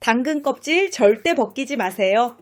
당근 껍질 절대 벗기지 마세요.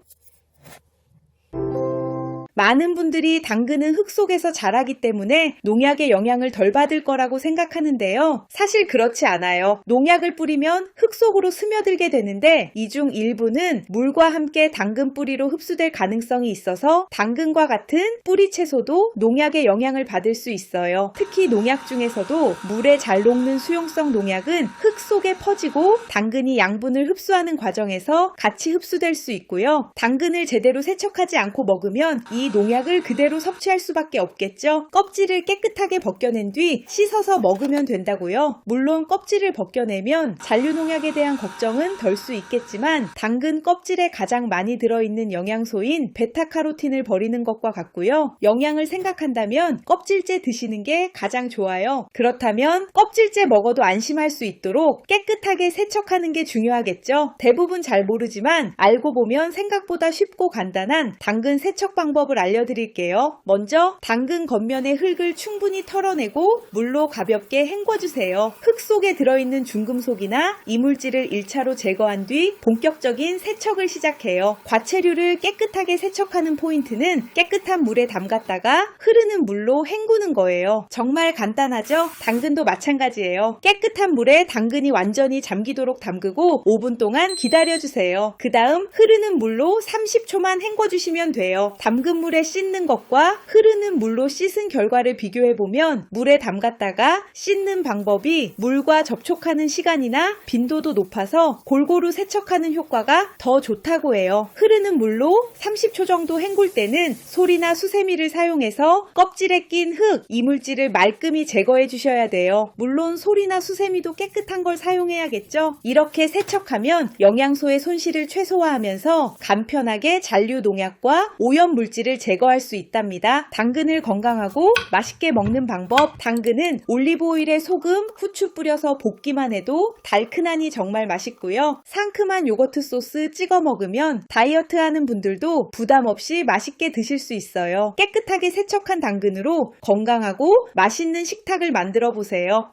많은 분들이 당근은 흙 속에서 자라기 때문에 농약의 영향을 덜 받을 거라고 생각하는데요. 사실 그렇지 않아요. 농약을 뿌리면 흙 속으로 스며들게 되는데 이 중 일부는 물과 함께 당근 뿌리로 흡수될 가능성이 있어서 당근과 같은 뿌리 채소도 농약의 영향을 받을 수 있어요. 특히 농약 중에서도 물에 잘 녹는 수용성 농약은 흙 속에 퍼지고 당근이 양분을 흡수하는 과정에서 같이 흡수될 수 있고요. 당근을 제대로 세척하지 않고 먹으면 이 농약을 그대로 섭취할 수밖에 없겠죠. 껍질을 깨끗하게 벗겨낸 뒤 씻어서 먹으면 된다고요. 물론 껍질을 벗겨내면 잔류 농약에 대한 걱정은 덜 수 있겠지만 당근 껍질에 가장 많이 들어있는 영양소인 베타카로틴을 버리는 것과 같고요. 영양을 생각한다면 껍질째 드시는 게 가장 좋아요. 그렇다면 껍질째 먹어도 안심할 수 있도록 깨끗하게 세척하는 게 중요하겠죠. 대부분 잘 모르지만 알고 보면 생각보다 쉽고 간단한 당근 세척 방법을 알려드릴게요. 먼저 당근 겉면의 흙을 충분히 털어내고 물로 가볍게 헹궈주세요. 흙 속에 들어있는 중금속이나 이물질을 1차로 제거한 뒤 본격적인 세척을 시작해요. 과체류를 깨끗하게 세척하는 포인트는 깨끗한 물에 담갔다가 흐르는 물로 헹구는 거예요. 정말 간단하죠? 당근도 마찬가지예요. 깨끗한 물에 당근이 완전히 잠기도록 담그고 5분 동안 기다려주세요. 그 다음 흐르는 물로 30초만 헹궈주시면 돼요. 담근 물에 씻는 것과 흐르는 물로 씻은 결과를 비교해 보면 물에 담갔다가 씻는 방법이 물과 접촉하는 시간이나 빈도도 높아서 골고루 세척하는 효과가 더 좋다고 해요. 흐르는 물로 30초 정도 헹굴 때는 솔이나 수세미를 사용해서 껍질에 낀 흙, 이물질을 말끔히 제거해 주셔야 돼요. 물론 솔이나 수세미도 깨끗한 걸 사용해야겠죠? 이렇게 세척하면 영양소의 손실을 최소화하면서 간편하게 잔류 농약과 오염 물질 을 제거할 수 있답니다. 당근을 건강하고 맛있게 먹는 방법. 당근은 올리브오일에 소금, 후추 뿌려서 볶기만 해도 달큰하니 정말 맛있고요. 상큼한 요거트 소스 찍어 먹으면 다이어트 하는 분들도 부담 없이 맛있게 드실 수 있어요. 깨끗하게 세척한 당근으로 건강하고 맛있는 식탁을 만들어 보세요.